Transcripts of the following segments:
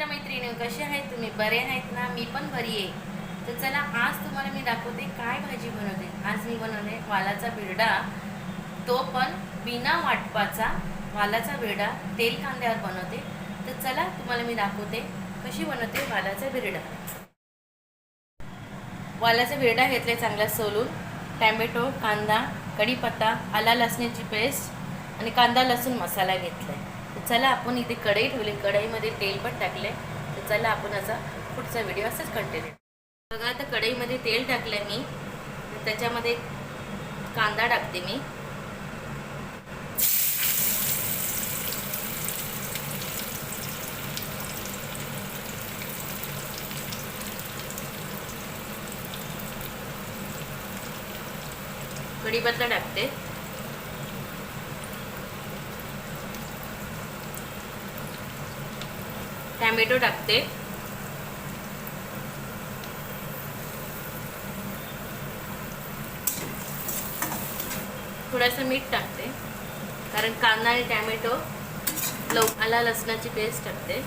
मित्रमैत्रिणी कसे आहेत तुम्ही? बरे आहेत ना? मी पण बरी आहे. तर चला आज तुम्हाला मी दाखवते काय भाजी बनवते. आज मी बनवले वालाचा बिरडा. तो पण बिना वाटपाचा वालाचा बिरडा तेल कांद्यावर बनवते. तर चला तुम्हाला मी दाखवते कशी बनवते वालाचा बिरडा. वालाचा बिरडा घेतले चांगला सोलून. टॅमॅटो कांदा कढीपत्ता आला लसण्याची पेस्ट आणि कांदा लसूण मसाला घेतलाय. तर चला आपण इथे कढई ठेवली. कढईमध्ये तेल पण टाकले तर चला आपण असा पुढचा व्हिडिओ असंच कंटिन्यू बघा आता कढईमध्ये तेल टाकलं मी. त्याच्यामध्ये कांदा टाकते मी. कढीपत्ता टाकते. टॅमॅटो टाकते. थोडंसं मीठ टाकते. कारण कांदा आणि टॅमॅटो लव आला लसणाची पेस्ट टाकते.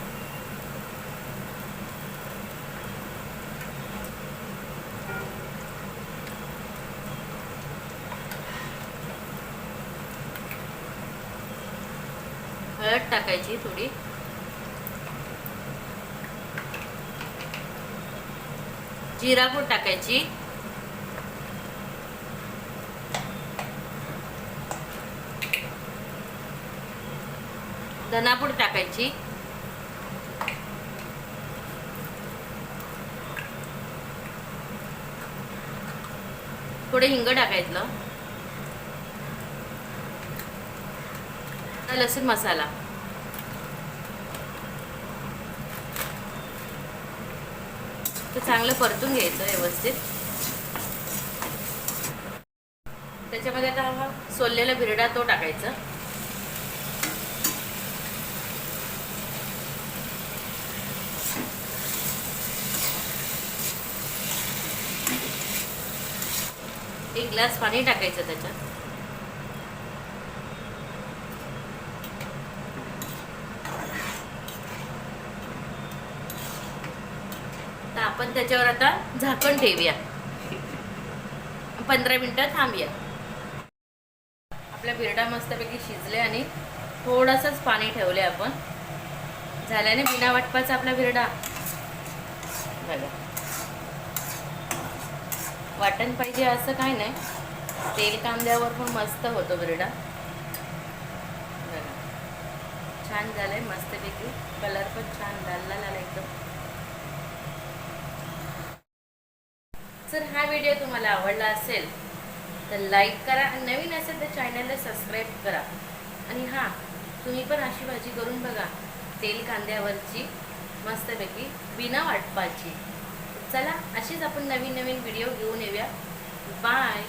हळद टाकायची थोडी. जिरा पूड टाकायची. धनापूड टाकायची. थोडे हिंग टाकायचं. लसूण मसाला. तर चांगलं परतून घ्यायचं व्यवस्थित. त्याच्यामध्ये आता हा सोललेला बिरडा तो टाकायचा. एक ग्लास पाणी टाकायचं त्याच्यात. तर आपण त्याच्यावर आता झाकण ठेवूया. पंधरा मिनटं थांबूया. आपल्या बिरडा मस्तपैकी शिजले आणि थोडंसंच पाणी ठेवले आपण. झाल्याने बिना वाटपाचा आपला बिरडा. बघा. वाटण पाहिजे असं काय नाही. तेल कांद्यावर पण मस्त होतो बिरडा. बघा. छान झालंय मस्तपैकी. कलर पण छान लाल लाल आला एकदम. जर हा व्हिडिओ तुम्हाला आवडला असेल तर लाईक करा आणि नवीन असेल तर चॅनलला सबस्क्राईब करा. आणि हां तुम्ही पण अशी भाजी करून बघा तेल कांद्यावरची मस्तपैकी बिना वाटपाची. चला अशीच आपण नवीन नवीन व्हिडिओ घेऊन येऊया. बाय